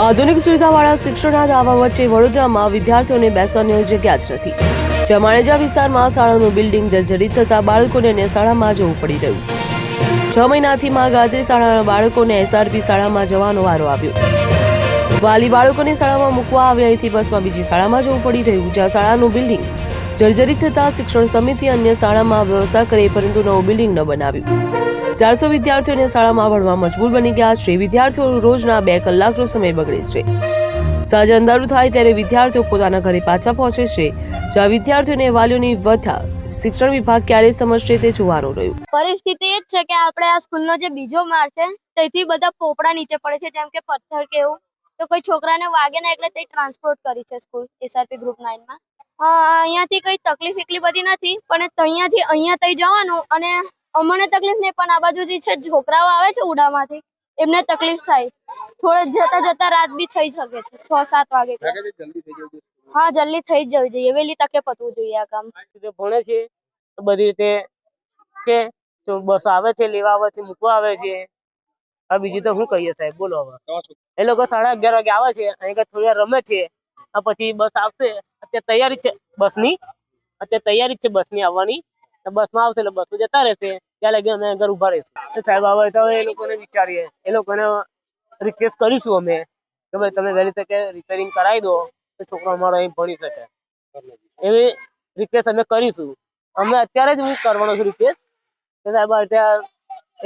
આધુનિક સુવિધાવાળા શિક્ષણના દાવા વચ્ચે વડોદરામાં વિદ્યાર્થીઓને બેસવાની જગ્યા જ નથી. જમાણેજા માણેજા વિસ્તારમાં શાળાનું બિલ્ડિંગ જર્જરિત થતા બાળકોને અને શાળામાં જવું પડી રહ્યું. છ મહિનાથી માં ગાદરી શાળાના બાળકોને એસઆરપી શાળામાં જવાનો વારો આવ્યો. વાલી બાળકોને શાળામાં મૂકવા આવે અહીંથી બસમાં બીજી શાળામાં જવું પડી રહ્યું. જ્યાં શાળાનું બિલ્ડિંગ જર્જરિત થતા શિક્ષણ સમિતિ અન્ય શાળામાં વ્યવસ્થા કરે પરંતુ નવું બિલ્ડિંગ ન બનાવ્યું. ચારસો વિદ્યાર્થીઓને શાળામાં ભણવા મજબૂર બની ગયા. છે વિદ્યાર્થીઓ રોજના બે કલાકનો સમય બગડે છે. સાંજે અંધારું થાય ત્યારે વિદ્યાર્થીઓ પોતાના ઘરે પાછા પહોંચે છે. જ્યાં વિદ્યાર્થીઓને વાલીઓની વ્યથા શિક્ષણ વિભાગ ક્યારે સમજશે તે જોવાનું રહ્યું. પરિસ્થિતિ એ જ છે કે આપણે આ સ્કૂલનો જે બીજો માળ છે, તેથી બધા પોપડા નીચે પડે છે, જેમ કે પથ્થર કે એવું. તો કોઈ છોકરાને વાગે ના એટલે તે ટ્રાન્સપોર્ટ કરી છે સ્કૂલ એસઆરપી ગ્રુપ નાઇનમાં અહીંયાથી કઈ તકલીફ એટલી બધી નથી, પણ અહીંયાથી, અહીંયા તઈ જવાનું અને અમને તકલીફ નહીં પણ આ બાજુ જે છે છોકરાઓ આવે છે ઉડામાંથી એમને તકલીફ થાય. થોડે જતા જતા રાત બી થઈ શકે છે છ સાત વાગે હા જલ્દી થઈ જ જવી જોઈએ. વહેલી તકે પતવું જોઈએ આ કામ. ભણે છે બધી રીતે છે. તો બસ આવે છે લેવા આવે છે મૂકવા આવે છે. આ બીજું તો શું કહીએ સાહેબ બોલો હવે. એ લોકો સાડા અગિયાર વાગે આવે છે અહીંયા થોડી વાર રમે છે આ પછી બસ આવશે. અત્યારે તૈયારી જ છે બસની. અત્યારે તૈયારી જ છે બસની આવવાની. બસમાં આવશે એટલે બસમાં જતા રહેશે. ત્યાં લગી અમે ઘર ઊભા રહીશું. તો સાહેબ આવે તો એ લોકોને વિચારીએ. એ લોકોને રિક્વેસ્ટ કરીશું અમે કે ભાઈ તમે વહેલી તકે રિપેરિંગ કરાવી દો તો છોકરો અમારો અહીં ભણી શકે. એવી રિક્વેસ્ટ અમે કરીશું. અમે અત્યારે જ હું કરવાનો છું રિક્વેસ્ટ કે સાહેબ અત્યારે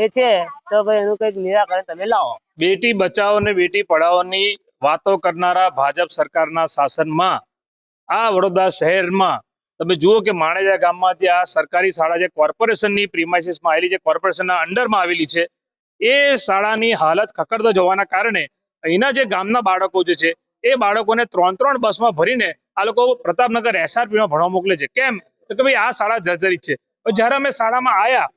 એ છે તો ભાઈ એનું કંઈક નિરાકરણ તમે લાવો. બેટી બચાવો અને બેટી પઢાઓની વાતો કરનારા ભાજપ સરકારના શાસનમાં આ વડોદરા શહેરમાં તમે જુઓ કે માણેજા ગામમાં આ સરકારી શાળા જે કોર્પોરેશનની પ્રિમાઇસીસમાં આવેલી છે કોર્પોરેશનના અંડરમાં આવેલી છે, એ શાળાની હાલત ખકડતો જવાના કારણે અહીંના જે ગામના બાળકો જે છે, એ બાળકોને ત્રણ ત્રણ બસમાં ભરીને આ લોકો પ્રતાપનગર એસઆરપીમાં ભણવા મોકલે છે. કેમ? તો કે ભાઈ આ શાળા જર્જરિત છે. જ્યારે અમે શાળામાં આવ્યા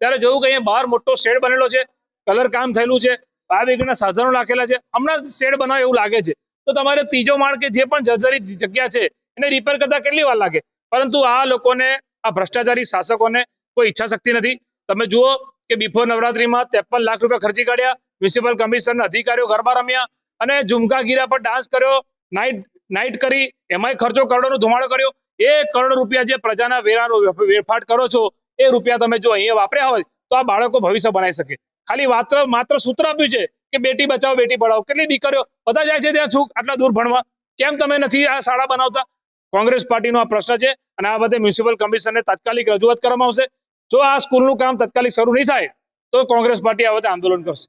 ત્યારે જોયું કે અહીંયા બહાર મોટો શેડ બનેલો છે, કલર કામ થયેલું છે, આ વેગના સાધનો રાખેલા છે. હમણાં શેડ બનાવે એવું લાગે છે. તો તમારે ત્રીજો માળ કે જે પણ જર્જરિત જગ્યા છે, એને રિપેર કરતા કેટલી વાર લાગે? પરંતુ આ લોકોને, આ ભ્રષ્ટાચારી શાસકોને કોઈ ઈચ્છા શક્તિ નથી. તમે જુઓ કે બિફોર નવરાત્રીમાં ત્રેપન લાખ રૂપિયા ખર્ચી કાઢ્યા મ્યુનિસિપલ કમિશનના અધિકારીઓ ગરબા રમ્યા અને ઝુમકા ગીરા પર ડાન્સ કર્યો નાઇટ નાઇટ કરી, એમાંય ખર્ચો કરોડોનો ધુમાડો કર્યો. એ કરોડ રૂપિયા જે પ્રજાના વેરાનો વેરફાટ કરો છો, એ રૂપિયા તમે જો અહીંયા વાપર્યા હોય, તો આ બાળકો ભવિષ્ય બનાવી શકે. ખાલી માત્ર માત્ર સૂત્ર આપ્યું છે કે બેટી બચાવો, બેટી પઢાઓ કેટલી દીકરીઓ, બધા જાય છે ત્યાં છૂક, આટલા દૂર ભણવા. કેમ તમે નથી આ શાળા બનાવતા? કોંગ્રેસ પાર્ટીનો આ પ્રશ્ન છે અને આ બધે મ્યુનિસિપલ કમિશનને તાત્કાલિક રજૂઆત કરવામાં આવશે. જો આ સ્કૂલનું કામ તાત્કાલિક શરૂ નહીં થાય, તો કોંગ્રેસ પાર્ટી આ બધે આંદોલન કરશે.